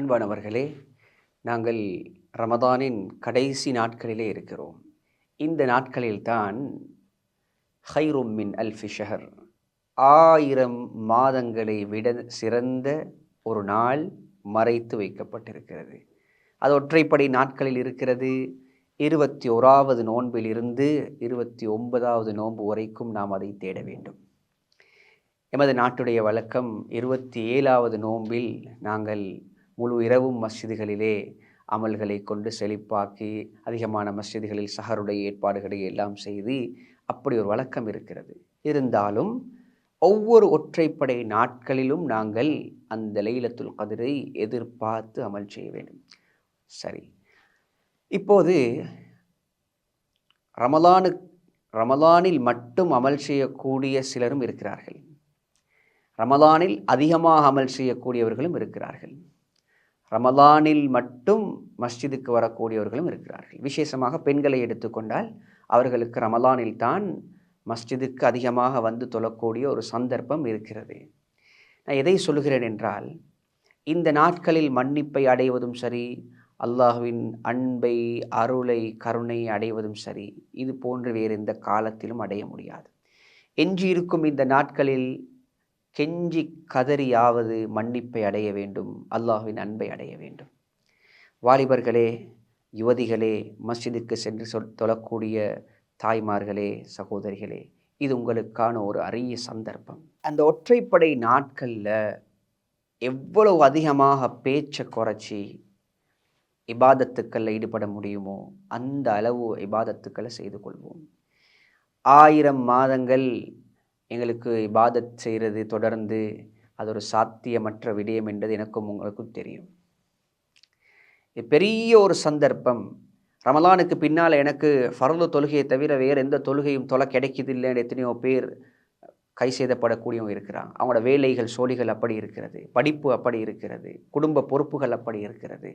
அன்பானவர்களே நாங்கள் ரமதானின் கடைசி நாட்களிலே இருக்கிறோம். இந்த நாட்களில்தான் ஹைரும் மின் அல்ஃபி ஷஹர் ஆயிரம் மாதங்களை விட சிறந்த ஒரு நாள் மறைத்து வைக்கப்பட்டிருக்கிறது. அது ஒற்றைப்படை நாட்களில் இருக்கிறது. இருபத்தி ஓராவது நோன்பிலிருந்து இருபத்தி ஒன்பதாவது நோன்பு வரைக்கும் நாம் அதை தேட வேண்டும். எமது நாட்டுடைய வழக்கம் இருபத்தி ஏழாவது நோன்பில் நாங்கள் முழு இரவும் மஸ்ஜிதுகளிலே அமல்களை கொண்டு செழிப்பாக்கி அதிகமான மஸ்ஜிதுகளில் சஹருடைய ஏற்பாடுகளை எல்லாம் செய்து அப்படி ஒரு வழக்கம் இருக்கிறது. இருந்தாலும் ஒவ்வொரு ஒற்றைப்படை நாட்களிலும் நாங்கள் அந்த லைலத்துல் கதிரை எதிர்பார்த்து அமல் செய்ய வேண்டும். சரி. இப்போது ரமலானு ரமலானில் மட்டும் அமல் செய்யக்கூடிய சிலரும் இருக்கிறார்கள். ரமலானில் அதிகமாக அமல் செய்யக்கூடியவர்களும் இருக்கிறார்கள். ரமலானில் மட்டும் மஸ்ஜிதுக்கு வரக்கூடியவர்களும் இருக்கிறார்கள். விசேஷமாக பெண்களை எடுத்துக்கொண்டால் அவர்களுக்கு ரமலானில் தான் மஸ்ஜிதுக்கு அதிகமாக வந்து தொழக்கூடிய ஒரு சந்தர்ப்பம் இருக்கிறது. நான் எதை சொல்கிறேன் என்றால் இந்த நாட்களில் மன்னிப்பை அடைவதும் சரி அல்லாஹுவின் அன்பை அருளை கருணை அடைவதும் சரி இது போன்று வேறு எந்த காலத்திலும் அடைய முடியாது. எஞ்சியிருக்கும் இந்த நாட்களில் கெஞ்சி கதறியாவது மன்னிப்பை அடைய வேண்டும் அல்லாஹுவின் அன்பை அடைய வேண்டும். வாலிபர்களே யுவதிகளே மஸ்ஜிதுக்கு சென்று சொல் தொழக்கூடிய தாய்மார்களே சகோதரிகளே இது உங்களுக்கான ஒரு அரிய சந்தர்ப்பம். அந்த ஒற்றைப்படை நாட்களில் எவ்வளவு அதிகமாக பேச்சை குறைச்சி இபாதத்துக்களில் ஈடுபட முடியுமோ அந்த அளவு இபாதத்துக்களை செய்து கொள்வோம். ஆயிரம் மாதங்கள் எங்களுக்கு இபாதத் செய்கிறது தொடர்ந்து அது ஒரு சாத்தியமற்ற விடயம் என்றது எனக்கும் உங்களுக்கும் தெரியும். இது பெரிய ஒரு சந்தர்ப்பம். ரமலானுக்கு பின்னால் எனக்கு ஃபர்து தொழுகையை தவிர வேறு எந்த தொழுகையும் தொலை கிடைக்கிதில்லைன்னு எத்தனையோ பேர் கை செய்தப்படக்கூடியவங்க இருக்கிறாங்க. அவங்களோட வேலைகள் சோழிகள் அப்படி இருக்கிறது. படிப்பு அப்படி இருக்கிறது. குடும்ப பொறுப்புகள் அப்படி இருக்கிறது.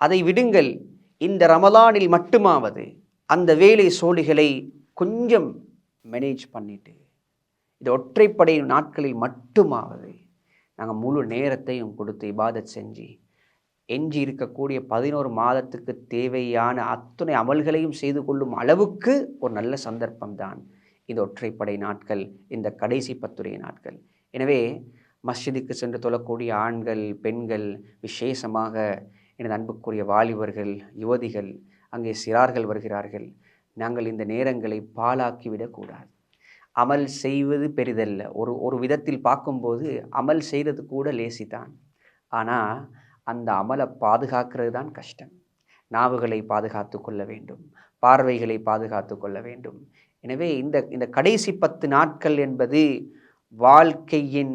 அதை விடுங்கள். இந்த ரமலானில் மட்டுமாவது அந்த வேலை சோழிகளை கொஞ்சம் மேனேஜ் பண்ணிட்டு இது ஒற்றைப்படை நாட்களில் மட்டுமாவது நாங்கள் முழு நேரத்தையும் கொடுத்து இபாதத் செஞ்சு எஞ்சி இருக்கக்கூடிய பதினோரு மாதத்துக்கு தேவையான அத்துணை அமல்களையும் செய்து கொள்ளும் அளவுக்கு ஒரு நல்ல சந்தர்ப்பம்தான் இந்த ஒற்றைப்படை நாட்கள் இந்த கடைசி பத்துரை நாட்கள். எனவே மஸ்ஜிதுக்கு சென்று தொழக்கூடிய ஆண்கள் பெண்கள் விசேஷமாக எனது அன்புக்குரிய வாலிபர்கள் யுவதிகள் அங்கே சிறார்கள் வருகிறார்கள். நாங்கள் இந்த நேரங்களை பாழாக்கிவிடக்கூடாது. அமல் செய்வது பெரிதல்ல. ஒரு ஒரு விதத்தில் பார்க்கும்போது அமல் செய்கிறது கூட லேசிதான். ஆனால் அந்த அமலை பாதுகாக்கிறது தான் கஷ்டம். நாவுகளை பாதுகாத்து கொள்ள வேண்டும். பார்வைகளை பாதுகாத்து கொள்ள வேண்டும். எனவே இந்த இந்த கடைசி பத்து நாட்கள் என்பது வாழ்க்கையின்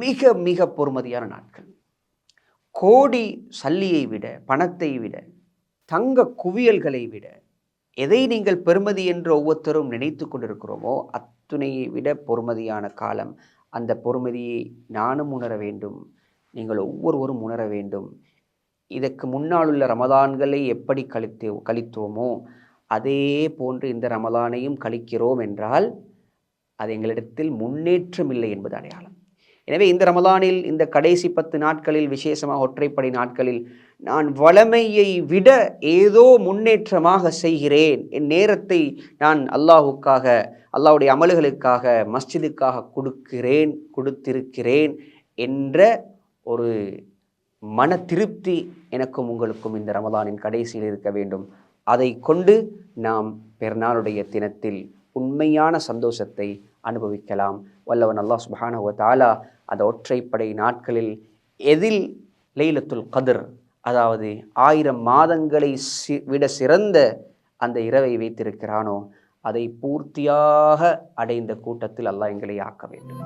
மிக மிக பொறுமதியான நாட்கள். கோடி சல்லியை விட பணத்தை விட தங்க குவியல்களை விட எதை நீங்கள் பெருமதி என்று ஒவ்வொருத்தரும் நினைத்து கொண்டிருக்கிறோமோ துணையை விட பொறுமதியான காலம். அந்த பொறுமதியை நானும் உணர வேண்டும். நீங்கள் ஒவ்வொருவரும் உணர வேண்டும். இதற்கு முன்னால் உள்ள ரமதான்களை எப்படி கழித்து கழித்தோமோ அதே போன்று இந்த ரமதானையும் கழிக்கிறோம் என்றால் அது எங்களிடத்தில் முன்னேற்றம் இல்லை என்பது அடையாளம். எனவே இந்த ரமதானில் இந்த கடைசி பத்து நாட்களில் விசேஷமாக ஒற்றைப்படை நாட்களில் நான் வளமையை விட ஏதோ முன்னேற்றமாக செய்கிறேன். என் நேரத்தை நான் அல்லாஹுக்காக அல்லாஹுடைய அமல்களுக்காக மஸ்ஜிதுக்காக கொடுக்கிறேன் கொடுத்திருக்கிறேன் என்ற ஒரு மன திருப்தி எனக்கும் உங்களுக்கும் இந்த ரமதானின் கடைசியில் இருக்க வேண்டும். அதை கொண்டு நாம் பெருநாளுடைய தினத்தில் உண்மையான சந்தோஷத்தை அனுபவிக்கலாம். வல்லவன் அல்லாஹ் சுபஹானஹுவ தாலா அந்த ஒற்றைப்படை நாட்களில் எதில் லைலத்துல் கதிர் அதாவது ஆயிரம் மாதங்களை சி விட சிறந்த அந்த இரவை வைத்திருக்கிறானோ அதை பூர்த்தியாக அடைந்த கூட்டத்தில் அல்லாஹ் எங்களை ஆக்க வேண்டும்.